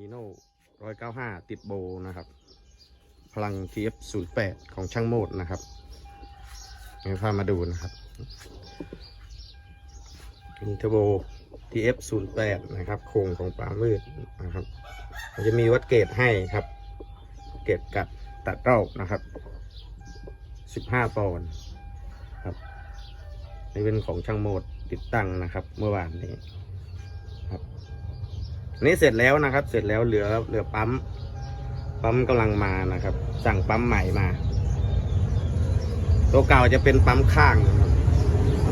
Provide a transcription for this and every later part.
ฮีโน่ร้อยเก้าห้าติดโบนะครับ พลัง TF08 ของช่างโมดนะครับเดี๋ยวพามาดูนะครับเป็นเทอร์โบ TF08 นะครับ โครงของปลามืดนะครับมันจะมีวัดเกตให้ครับ เกตกัดตัดเต้านะครับ15ปอนด์ครับนี่เป็นของช่างโมดติดตั้งนะครับ เมื่อวานนี้ อันนี้เสร็จแล้วนะครับ เสร็จแล้วเหลือเหลือปั๊ม ปั๊มกำลังมานะครับ สั่งปั๊มใหม่มา ตัวเก่าจะเป็นปั๊มข้างนะครับ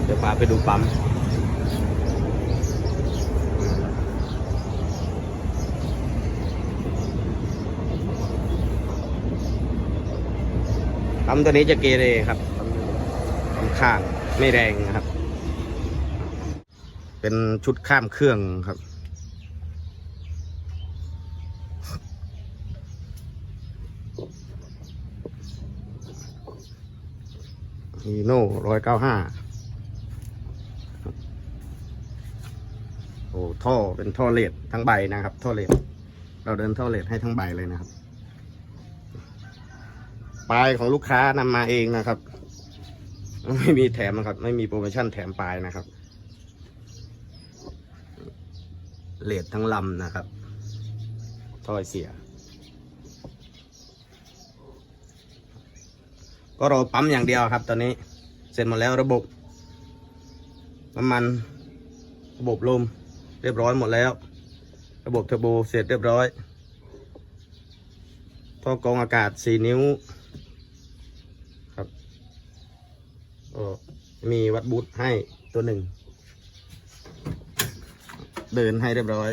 เดี๋ยวพาไปดูปั๊มปั๊มตัวนี้จะเกเรครับปั๊มปั๊มข้างไม่แรงนะครับ เป็นชุดข้ามเครื่องครับ ฮีโน่ร้อยเก้าห้าโอ้ท่อเป็นท่อเลดทั้งใบนะครับ ท่อเลดเราเดินท่อเลดให้ทั้งใบเลยนะครับปลายของลูกค้านำมาเองนะครับ ไม่มีแถมนะครับ ไม่มีโปรโมชั่นแถมปลายนะครับเลดทั้งลำนะครับท่อยเสีย ก็รอปั๊มอย่างเดียวครับ ตอนนี้ เสร็จหมดแล้วระบบน้ำมัน ระบบลมเรียบร้อยหมดแล้ว ระบบเทอร์โบเสร็จเรียบร้อยท่อกรองอากาศ 4 นิ้วครับก็มีวัดบูทให้ตัวหนึ่ง เดินให้เรียบร้อย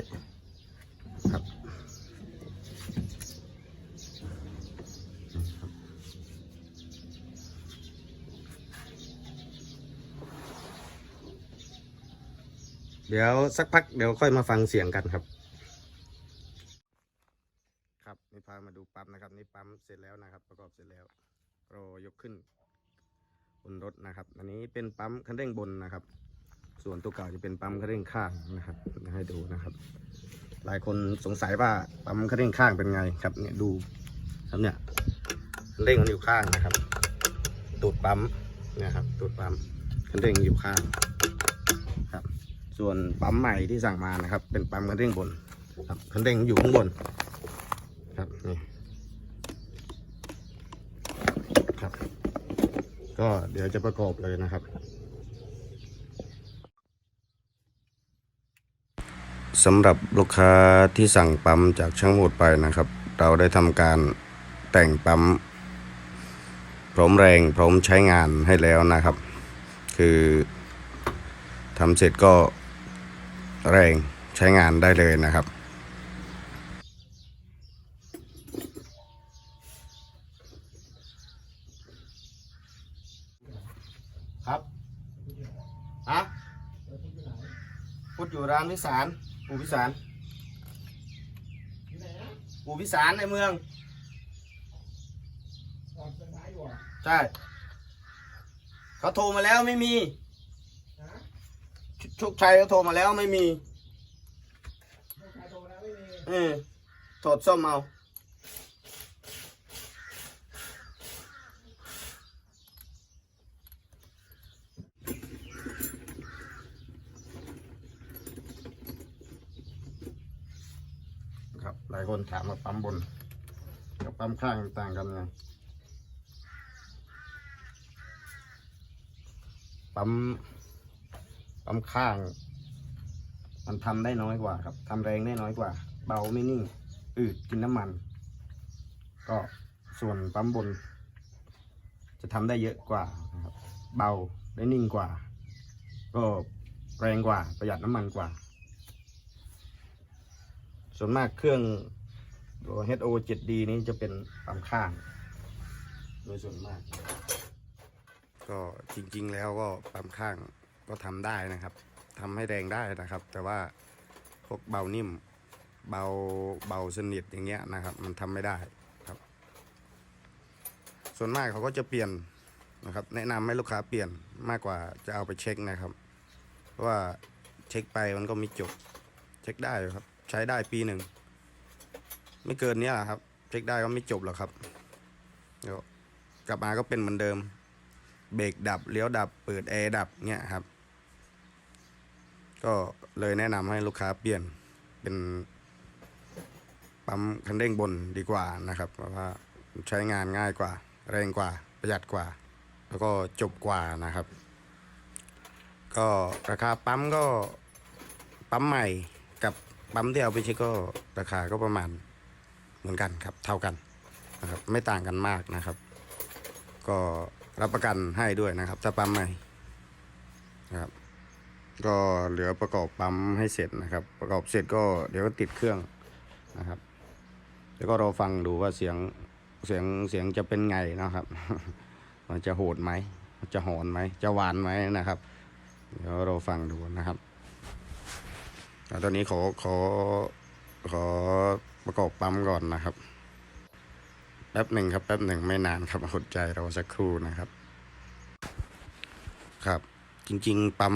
เดี๋ยวสักพักเดี๋ยวค่อยมาฟังเสียงกันครับ ครับนี่พามาดูปั๊มนะครับ นี่ปั๊มเสร็จแล้วนะครับ ประกอบเสร็จแล้วรอยกขึ้นบนรถนะครับ อันนี้เป็นปั๊มคันเร่งบนนะครับ ส่วนตัวเก่าจะเป็นปั๊มคันเร่งข้างนะครับให้ดูนะครับ หลายคนสงสัยว่าปั๊มคันเร่งข้างเป็นไงครับ เนี่ยดูครับเนี่ยคันเร่งมันอยู่ข้างนะครับตูดปั๊มนะครับตูดปั๊มคันเร่งอยู่ข้าง ส่วนปั๊มใหม่ที่สั่งมานะครับ เป็นปั๊มคันเร่งบน ครับคันเร่งอยู่ข้างบน ครับนี่ครับ ก็เดี๋ยวจะประกอบเลยนะครับสำหรับลูกค้าที่สั่งปั๊มจากช่างหมดไปนะครับ เราได้ทำการแต่งปั๊ม พร้อมแรงพร้อมใช้งานให้แล้วนะครับ คือทำเสร็จก็ แรงใช้งานได้เลยนะครับ ครับฮะพุทธอยู่ร้านพิสารปู่พิสารปู่พิสารในเมืองใช่เขาโทรมาแล้วไม่มี โชคชัยเขาโทรมาแล้วไม่มีเออถอดซ่อมเอาครับหลายคนถามว่าปั๊มบน กับปั๊มข้างต่างกันไงปั๊ม ปั๊มข้าง มันทำได้น้อยกว่าครับทำแรงได้น้อยกว่า เบาไม่นิ่ง อืดกินน้ำมัน ก็ส่วนปั๊มบน จะทำได้เยอะกว่าครับ เบาได้นิ่งกว่า ก็แรงกว่าประหยัดน้ำมันกว่า ส่วนมากเครื่องตัว HO 7D นี้จะเป็นปั๊มข้าง โดยส่วนมาก ก็จริงๆแล้วก็ปั๊มข้าง ก็ทำได้นะครับทำให้แรงได้นะครับ แต่ว่าพวกเบานิ่ม เบาเบาสนิทอย่างเงี้ยนะครับ มันทำไม่ได้ครับ ส่วนมากเขาก็จะเปลี่ยนนะครับ แนะนำให้ลูกค้าเปลี่ยนมากกว่าจะเอาไปเช็คนะครับ เพราะว่าเช็คไปมันก็มีจบ เช็คได้ครับ ใช้ได้ปีหนึ่งไม่เกินนี้แหละครับเช็คได้ก็ไม่จบหรอกครับเดี๋ยวกลับมาก็เป็นเหมือนเดิม เบรกดับเลี้ยวดับ เปิดแอร์ดับเงี้ยครับ ก็เลยแนะนำให้ลูกค้าเปลี่ยนเป็นปั๊มคันเร่งบนดีกว่านะครับ เพราะว่าใช้งานง่ายกว่า แรงกว่าประหยัดกว่า แล้วก็จบกว่านะครับ ก็ราคาปั๊มก็ปั๊มใหม่กับปั๊มที่เอาไปใช้ก็ราคาก็ประมาณเหมือนกันครับ เท่ากันนะครับไม่ต่างกันมากนะครับ ก็รับประกันให้ด้วยนะครับถ้าปั๊มใหม่นะครับ ก็เหลือประกอบปั๊มให้เสร็จนะครับ ประกอบเสร็จก็เดี๋ยวก็ติดเครื่องนะครับเดี๋ยวก็รอฟังดูว่าเสียงเสียงเสียงจะเป็นไงนะครับ มันจะโหดไหมมันจะหอนไหมจะหวานไหมนะครับ เดี๋ยวเราฟังดูนะครับแล้วตอนนี้ขอขอขอประกอบปั๊มก่อนนะครับแป๊บหนึ่งครับแป๊บหนึ่งไม่นานครับอดใจเราสักครู่นะครับ ครับ จริง ๆ ปั๊ม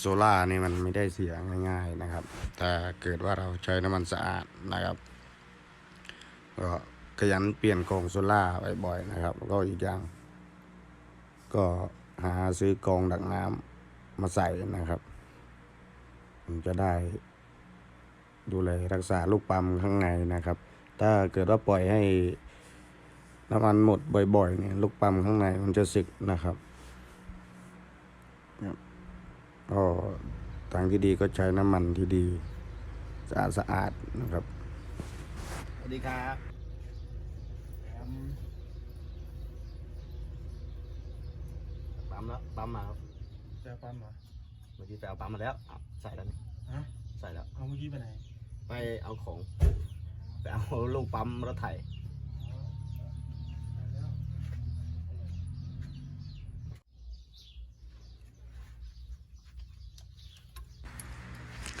โซล่านี่มันไม่ได้เสียง่ายๆนะครับ แต่เกิดว่าเราใช้น้ำมันสะอาดนะครับ ก็ขยันเปลี่ยนกองโซล่าบ่อยๆนะครับแล้วก็อีกอย่าง ก็หาซื้อกองดักน้ำมาใส่นะครับมันจะได้ ดูแลรักษาลูกปั๊มข้างในนะครับ ถ้าเกิดว่าปล่อยให้น้ำมันหมดบ่อยๆเนี่ยลูกปั๊มข้างในมันจะสึกนะครับครับ ก็ทางที่ดีก็ใช้น้ำมันที่ดีสะอาดสะอาดๆนะครับ สวัสดีครับแอมปั๊มแล้วปั๊มมาครับเจอปั๊มเหรอเมื่อกี้ไปเอาปั๊มมาแล้วอะใส่แล้วนี่ฮะใส่แล้วเอาเมื่อกี้ไปไหน ไปเอาของ ไปเอาลูกปั๊มรถไถ ไปแล้ว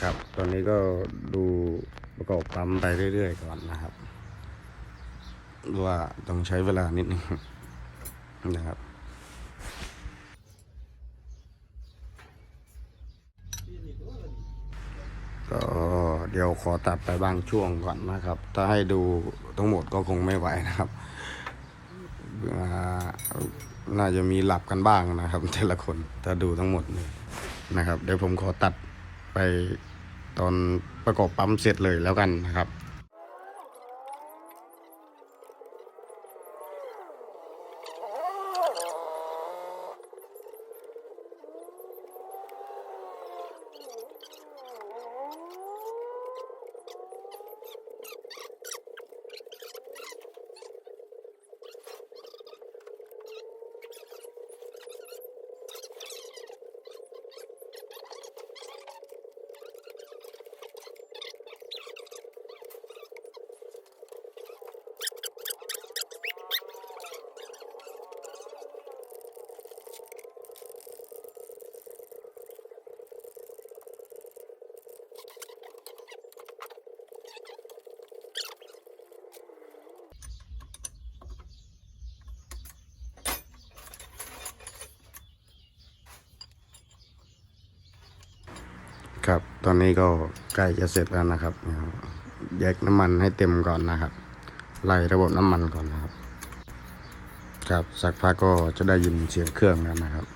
ครับ ต อนนี้ก็ดูประกอบปั๊มไปเรื่อยๆก่อนนะครับว่าต้องใช้เวลานิดนึงนะครับก็เดี๋ยวขอตัดไปบางช่วงก่อนนะครับ ถ้าให้ดูทั้งหมดก็คงไม่ไหวนะครับ น่าจะมีหลับกันบ้างนะครับแต่ละคนถ้าดูทั้งหมดเลยนะครับ เดี๋ยวผมขอตัดไป ตอนประกอบปั๊มเสร็จเลยแล้วกันนะครับ ครับ ตอนนี้ก็ใกล้จะเสร็จแล้วนะครับแยกน้ำมันให้เต็มก่อนนะครับ ไล่ระบบน้ำมันก่อนนะครับ ครับสักพักก็จะได้ยินเสียงเครื่องแล้วนะครับ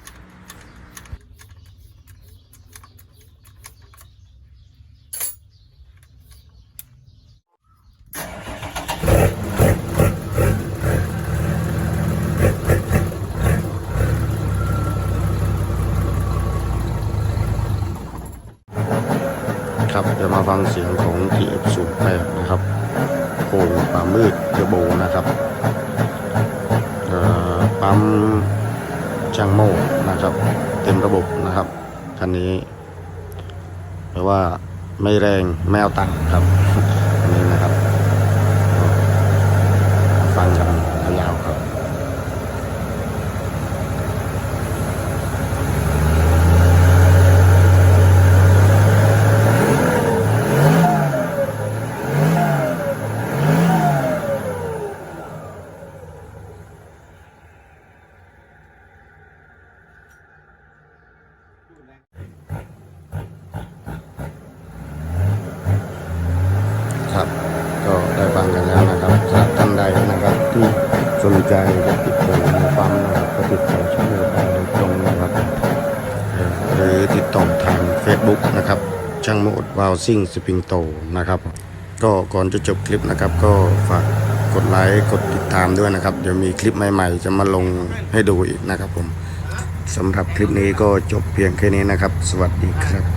ครับจะมา ฟังเสียงของ TF08 นะครับโป่ปลามืดเทอร์โบนะครับปั๊มช่างโม่นะครับ เต็มระบบนะครับคันนี้แปลว่าไม่แรงไม่เอาตังค์ครับอันนี้นะครับก็ฟังกันยาวๆครับ ค สนใจจะติดต่อในปั๊มนะครับก็ติดต่อช่างโมดได้โดยตรงนะครับเอ่อหรือติดต่อทาง Facebook นะครับช่างโมดวาวซิ่งสปริงโตนะครับ ก็ก่อนจะจบคลิปนะครับ ก็ฝากกดไลค์กดติดตามด้วยนะครับ เดี๋ยวมีคลิปใหม่ๆ จะมาลงให้ดูอีกนะครับผมสำหรับคลิปนี้ก็จบเพียงแค่นี้นะครับ สวัสดีครับ